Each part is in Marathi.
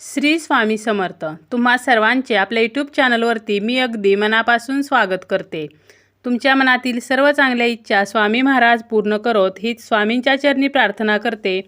श्री स्वामी समर्थ. तुम्हा सर्वांचे आपल्या यूट्यूब चॅनलवरती मी अगदी मनापासून स्वागत करते. तुमच्या मनातील सर्व चांगल्या इच्छा स्वामी महाराज पूर्ण करोत हीच स्वामींच्या चरणी प्रार्थना करते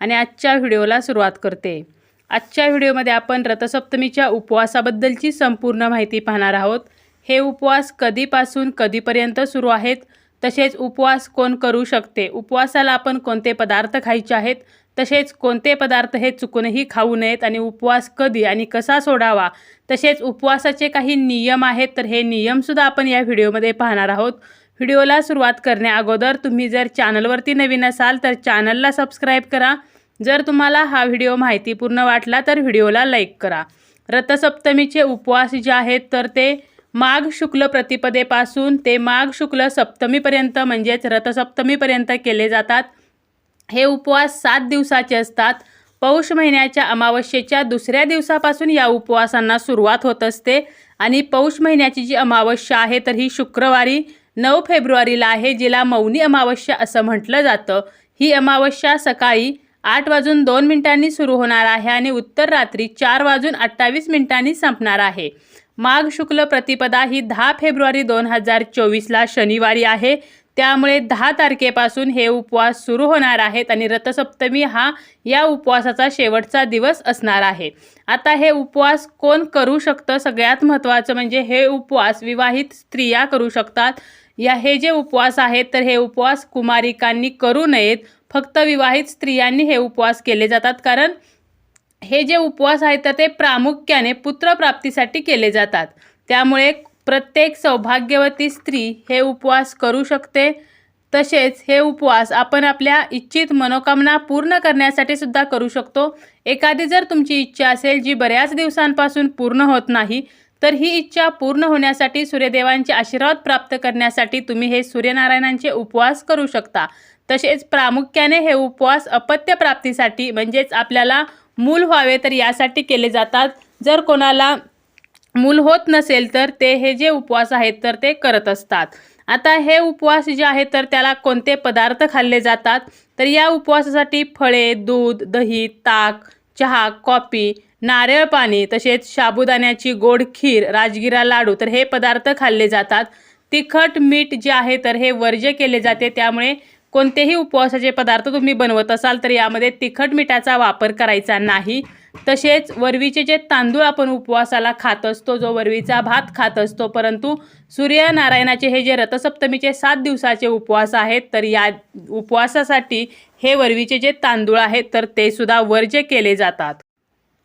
आणि आजच्या व्हिडिओला सुरुवात करते. आजच्या व्हिडिओमध्ये आपण रथसप्तमीच्या उपवासाबद्दलची संपूर्ण माहिती पाहणार आहोत. हे उपवास कधीपासून कधीपर्यंत सुरू आहेत? तसेच उपवास कोण करू शकते? उपवासाला आपण कोणते पदार्थ खायचे आहेत? तसेच कोणते पदार्थ हे चुकूनही खाऊ नयेत आणि उपवास कधी आणि कसा सोडावा तसेच उपवासाचे काही नियम आहेत तर हे नियमसुद्धा आपण या व्हिडिओमध्ये पाहणार आहोत. व्हिडिओला सुरुवात करण्याअगोदर तुम्ही जर चॅनलवरती नवीन असाल तर चॅनलला सबस्क्राईब करा. जर तुम्हाला हा व्हिडिओ माहितीपूर्ण वाटला तर व्हिडिओला लाईक करा. रथसप्तमीचे उपवास जे आहेत तर ते माघ शुक्ल प्रतिपदेपासून ते माघ शुक्ल सप्तमीपर्यंत म्हणजेच रथसप्तमीपर्यंत केले जातात. हे उपवास सात दिवसाचे असतात. पौष महिन्याच्या अमावस्येच्या दुसऱ्या दिवसापासून या उपवासांना सुरुवात होत असते आणि पौष महिन्याची जी अमावस्या आहे तर ही शुक्रवारी नऊ फेब्रुवारीला आहे जिला मौनी अमावस्या असं म्हटलं जातं. ही अमावस्या सकाळी आठ वाजून दोन मिनिटांनी सुरू होणार आहे आणि उत्तर रात्री चार वाजून अठ्ठावीस मिनिटांनी संपणार आहे. माघ शुक्ल प्रतिपदा ही दहा फेब्रुवारी दोन हजार चोवीसला शनिवारी आहे. त्यामुळे दहा तारखेपासून हे उपवास सुरू होणार आहेत आणि रथसप्तमी हा या उपवासाचा शेवटचा दिवस असणार आहे. आता हे उपवास कोण करू शकतं? सगळ्यात महत्त्वाचं म्हणजे हे उपवास विवाहित स्त्रिया करू शकतात. या हे जे उपवास आहेत तर हे उपवास कुमारिकांनी करू नयेत. फक्त विवाहित स्त्रियांनी हे उपवास केले जातात कारण हे जे उपवास आहेत तर ते प्रामुख्याने पुत्रप्राप्तीसाठी केले जातात. त्यामुळे प्रत्येक सौभाग्यवती स्त्री हे उपवास करू शकते. तसेच हे उपवास आपण आपल्या इच्छित मनोकामना पूर्ण करण्यासाठी सुद्धा करू शकतो. एखादी जर तुमची इच्छा असेल जी बऱ्याच दिवसांपासून पूर्ण होत नाही तर ही इच्छा पूर्ण होण्यासाठी सूर्यदेवांचे आशीर्वाद प्राप्त करण्यासाठी तुम्ही हे सूर्यनारायणांचे उपवास करू शकता. तसेच प्रामुख्याने हे उपवास अपत्य प्राप्तीसाठी म्हणजेच आपल्याला मूल व्हावे तर यासाठी केले जातात. जर कोणाला मूल होत नसेल तर ते हे जे उपवास आहेत तर ते करत असतात. आता हे उपवास जे आहेत तर त्याला कोणते पदार्थ खाल्ले जातात? तर या उपवासासाठी फळे दूध दही ताक चहा कॉफी नारळ पाणी तसेच साबुदाण्याची गोड खीर राजगिरा लाडू तर हे पदार्थ खाल्ले जातात. तिखट मीठ जे आहे तर हे वर्ज्य केले जाते. त्यामुळे कोणतेही उपवासाचे पदार्थ तुम्ही बनवत असाल तर यामध्ये तिखट मिठाचा वापर करायचा नाही. तसेच वरवीचे जे तांदूळ आपण उपवासाला खात असतो जो वरवीचा भात खात असतो परंतु सूर्यनारायणाचे हे जे रथसप्तमीचे सात दिवसाचे उपवास आहेत तर या उपवासासाठी हे वरवीचे जे तांदूळ आहेत तर ते सुद्धा वर्ज्य केले जातात.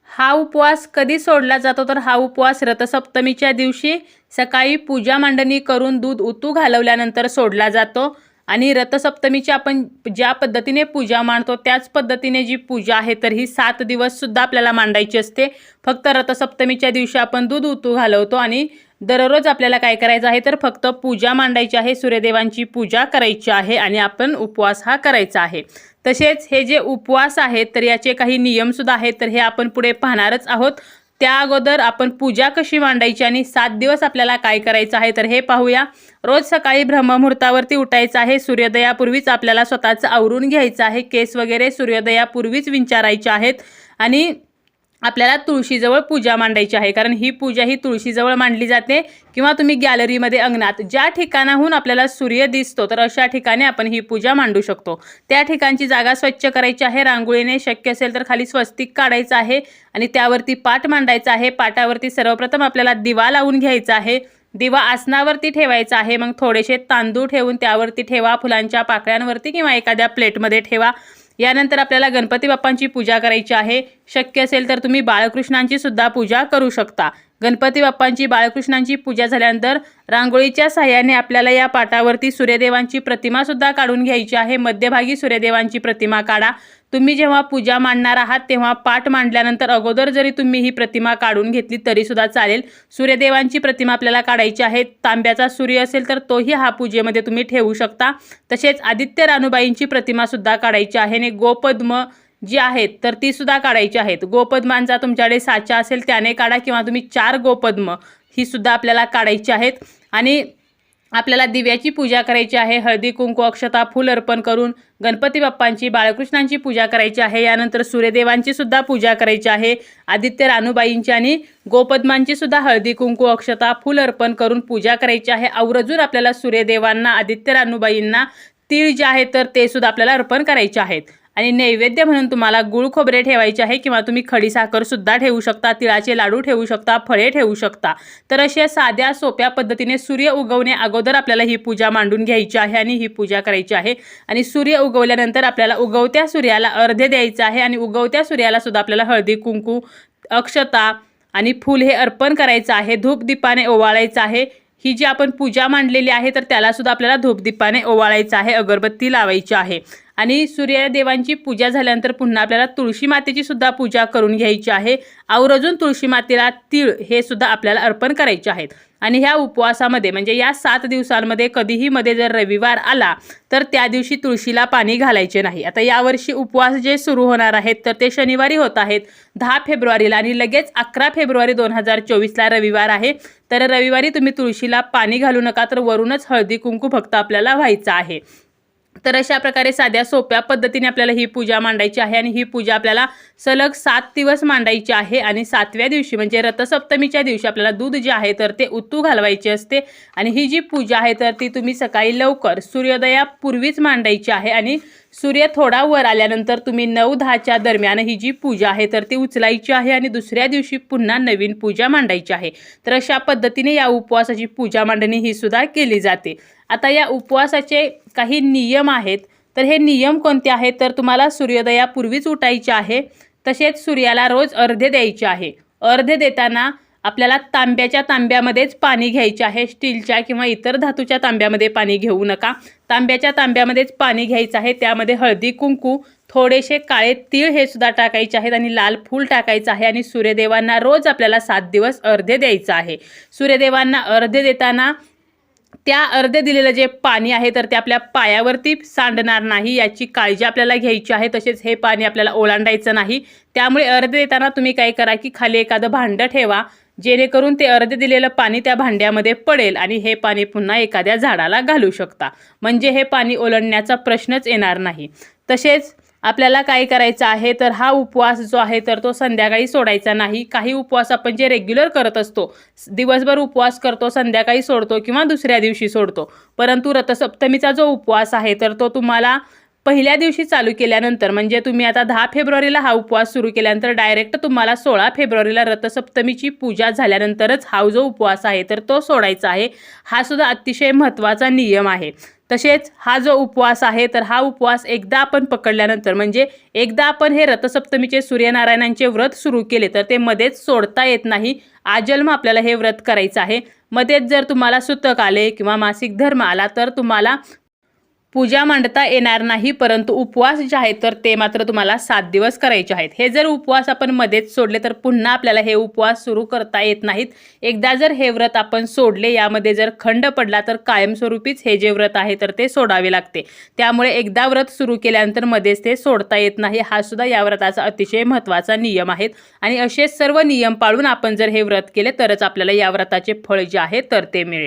हा उपवास कधी सोडला जातो? तर हा उपवास रथसप्तमीच्या दिवशी सकाळी पूजा मांडणी करून दूध उतू घालवल्यानंतर सोडला जातो. आणि रथसप्तमीची आपण ज्या पद्धतीने पूजा मांडतो त्याच पद्धतीने जी पूजा आहे तर ही सात दिवससुद्धा आपल्याला मांडायची असते. फक्त रथसप्तमीच्या दिवशी आपण दूध उतू घालवतो आणि दररोज आपल्याला काय करायचं आहे तर फक्त पूजा मांडायची आहे सूर्यदेवांची पूजा करायची आहे आणि आपण उपवास हा करायचा आहे. तसेच हे जे उपवास आहेत तर याचे काही नियमसुद्धा आहेत तर हे आपण पुढे पाहणारच आहोत. त्या अगोदर आपण पूजा कशी मांडायची आणि सात दिवस आपल्याला काय करायचं आहे तर हे पाहूया. रोज सकाळी ब्रह्ममुहूर्तावरती उठायचं आहे. सूर्योदयापूर्वीच आपल्याला स्वतःचं आवरून घ्यायचं आहे. केस वगैरे सूर्योदयापूर्वीच विंचारायचे आहेत. आणि आपल्याला तुळशीजवळ पूजा मांडायची आहे. कारण ही पूजा ही तुळशीजवळ मांडली जाते किंवा तुम्ही गॅलरीमध्ये अंगणात ज्या ठिकाणाहून आपल्याला सूर्य दिसतो तर अशा ठिकाणी आपण ही पूजा मांडू शकतो. त्या ठिकाणची जागा स्वच्छ करायची आहे. रांगोळीने शक्य असेल तर खाली स्वस्तिक काढायचं आहे आणि त्यावरती पाट मांडायचा आहे. पाटावरती सर्वप्रथम आपल्याला दिवा लावून घ्यायचा आहे. दिवा आसनावरती ठेवायचा आहे. मग थोडेसे तांदूळ ठेवून त्यावरती ठेवा. फुलांच्या पाकळ्यांवरती किंवा एखाद्या प्लेटमध्ये ठेवा. यानंतर आपल्याला गणपती बाप्पांची पूजा करायची आहे. शक्य असेल तर तुम्ही बाळकृष्णांची सुद्धा पूजा करू शकता. गणपती बाप्पांची बाळकृष्णांची पूजा झाल्यानंतर रांगोळीच्या सहाय्याने आपल्याला या पाटावरती सूर्यदेवांची प्रतिमा सुद्धा काढून घ्यायची आहे. मध्यभागी सूर्यदेवांची प्रतिमा काढा. तुम्ही जेव्हा पूजा मांडणार आहात तेव्हा पाठ मांडल्यानंतर अगोदर जरी तुम्ही ही प्रतिमा काढून घेतली तरीसुद्धा चालेल. सूर्यदेवांची प्रतिमा आपल्याला काढायची आहे. तांब्याचा सूर्य असेल तर तोही हा पूजेमध्ये तुम्ही ठेवू शकता. तसेच आदित्य रानूबाईंची प्रतिमासुद्धा काढायची आहे आणि गोपद्म जी आहेत तर ती सुद्धा काढायची आहेत. गोपद्मांचा तुमच्याकडे साचा असेल त्याने काढा किंवा तुम्ही चार गोपद्म ही सुद्धा आपल्याला काढायची आहेत. आणि आपल्याला दिव्याची पूजा करायची आहे. हळदी कुंकू अक्षता फुल अर्पण करून गणपती बाप्पांची बाळकृष्णांची पूजा करायची आहे. यानंतर सूर्यदेवांची सुद्धा पूजा करायची आहे. आदित्य रानूबाईंची आणि गोपद्मांची सुद्धा हळदी कुंकू अक्षता फूल अर्पण करून पूजा करायची आहे. आवर्जून आपल्याला सूर्यदेवांना आदित्य रानूबाईंना तीळ जे आहे तर ते सुद्धा आपल्याला अर्पण करायचे आहेत. आणि नैवेद्य म्हणून तुम्हाला गुळ खोबरे ठेवायचे आहे किंवा तुम्ही खडीसाखरसुद्धा ठेवू शकता तिळाचे लाडू ठेवू शकता फळे ठेवू शकता. तर अशा साध्या सोप्या पद्धतीने सूर्य उगवणे अगोदर आपल्याला ही पूजा मांडून घ्यायची आहे आणि ही पूजा करायची आहे. आणि सूर्य उगवल्यानंतर आपल्याला उगवत्या सूर्याला अर्धे द्यायचं आहे आणि उगवत्या सूर्याला सुद्धा आपल्याला हळदी कुंकू अक्षता आणि फूल हे अर्पण करायचं आहे. धूपदीपाने ओवाळायचं आहे. ही जी आपण पूजा मांडलेली आहे तर त्याला सुद्धा आपल्याला धूपदीपाने ओवाळायचं आहे अगरबत्ती लावायची आहे. आणि सूर्यदेवांची पूजा झाल्यानंतर पुन्हा आपल्याला तुळशी मातेची सुद्धा पूजा करून घ्यायची आहे. आवर्जून तुळशी मातेला तीळ हे सुद्धा आपल्याला अर्पण करायचे आहेत. आणि ह्या उपवासामध्ये म्हणजे या सात दिवसांमध्ये कधीही मध्ये जर रविवार आला तर त्या दिवशी तुळशीला पाणी घालायचे नाही. आता यावर्षी उपवास जे सुरू होणार आहेत तर ते शनिवारी होत आहेत दहा फेब्रुवारीला. आणि लगेच अकरा फेब्रुवारी दोन हजार चोवीसला रविवार आहे. तर रविवारी तुम्ही तुळशीला पाणी घालू नका तर वरूनच हळदी कुंकू फक्त आपल्याला व्हायचं आहे. तर अशा प्रकारे साध्या सोप्या पद्धतीने आपल्याला ही पूजा मांडायची आहे आणि ही पूजा आपल्याला सलग सात दिवस मांडायची आहे आणि सातव्या दिवशी म्हणजे रथसप्तमीच्या दिवशी आपल्याला दूध जे आहे तर ते उतू घालवायचे असते. आणि ही जी पूजा आहे तर ती तुम्ही सकाळी लवकर सूर्योदयापूर्वीच मांडायची आहे आणि सूर्य थोडा वर आल्यानंतर तुम्ही नऊ दहाच्या दरम्यान ही जी पूजा आहे तर ती उचलायची आहे आणि दुसऱ्या दिवशी पुन्हा नवीन पूजा मांडायची आहे. तर अशा पद्धतीने या उपवासाची पूजा मांडणी ही सुद्धा केली जाते. आता या उपवासाचे काही नियम आहेत. तर हे नियम कोणते आहेत? तर तुम्हाला सूर्योदयापूर्वीच उठायचे आहे. तसेच सूर्याला रोज अर्धे द्यायचे आहे. अर्धे देताना आपल्याला तांब्याच्या तांब्यामध्येच पाणी घ्यायचे आहे. स्टीलच्या किंवा इतर धातूच्या तांब्यामध्ये पाणी घेऊ नका. तांब्याच्या तांब्यामध्येच पाणी घ्यायचं आहे. त्यामध्ये हळदी कुंकू थोडेसे काळे तीळ हे सुद्धा टाकायचे आहेत आणि लाल फूल टाकायचं आहे आणि सूर्यदेवांना रोज आपल्याला सात दिवस अर्धे द्यायचं आहे. सूर्यदेवांना अर्धे देताना त्या अर्धे दिलेलं जे पाणी आहे तर ते आपल्या पायावरती सांडणार नाही. याची काळजी आपल्याला घ्यायची आहे. तसेच हे पाणी आपल्याला ओलांडायचं नाही. त्यामुळे अर्धे देताना तुम्ही काय करा की खाली एखादं भांडं ठेवा. जेणेकरून ते अर्धे दिलेलं पाणी त्या भांड्यामध्ये पडेल आणि हे पाणी पुन्हा एखाद्या झाडाला घालू शकता. म्हणजे हे पाणी ओलंडण्याचा प्रश्नच येणार नाही. तसेच आपल्याला काय करायचं आहे तर हा उपवास जो आहे तर तो संध्याकाळी सोडायचा नाही. काही उपवास आपण जे रेग्युलर करत असतो दिवसभर उपवास करतो संध्याकाळी सोडतो किंवा दुसऱ्या दिवशी सोडतो. परंतु रथसप्तमीचा जो उपवास आहे तर तो तुम्हाला पहिल्या दिवशी चालू केल्यानंतर म्हणजे तुम्ही आता दहा फेब्रुवारीला हा उपवास सुरू केल्यानंतर डायरेक्ट तुम्हाला सोळा फेब्रुवारीला रथसप्तमीची पूजा झाल्यानंतरच हा जो उपवास आहे तर तो सोडायचा आहे. हा सुद्धा अतिशय महत्त्वाचा नियम आहे. तसेच हा जो उपवास आहे तर हा उपवास एकदा आपण पकडल्यानंतर म्हणजे एकदा आपण हे रथसप्तमीचे सूर्यनारायणांचे व्रत सुरू केले तर ते मध्येच सोडता येत नाही. आजन्म आपल्याला हे व्रत करायचं आहे. मध्येच जर तुम्हाला सुतक आले किंवा मासिक धर्म आला तर तुम्हाला पूजा मांडता येणार नाही परंतु उपवास जे आहेत तर ते मात्र तुम्हाला सात दिवस करायचे आहेत. हे जर उपवास आपण मध्येच सोडले तर पुन्हा आपल्याला हे उपवास सुरू करता येत नाहीत. एकदा जर हे व्रत आपण सोडले यामध्ये जर खंड पडला तर कायमस्वरूपीच हे जे व्रत आहे तर ते सोडावे लागते. त्यामुळे एकदा व्रत सुरू केल्यानंतर मध्येच ते सोडता येत नाही. हा सुद्धा या व्रताचा अतिशय महत्त्वाचा नियम आहेत. आणि असे सर्व नियम पाळून आपण जर हे व्रत केले तरच आपल्याला या व्रताचे फळ जे आहे तर ते मिळेल.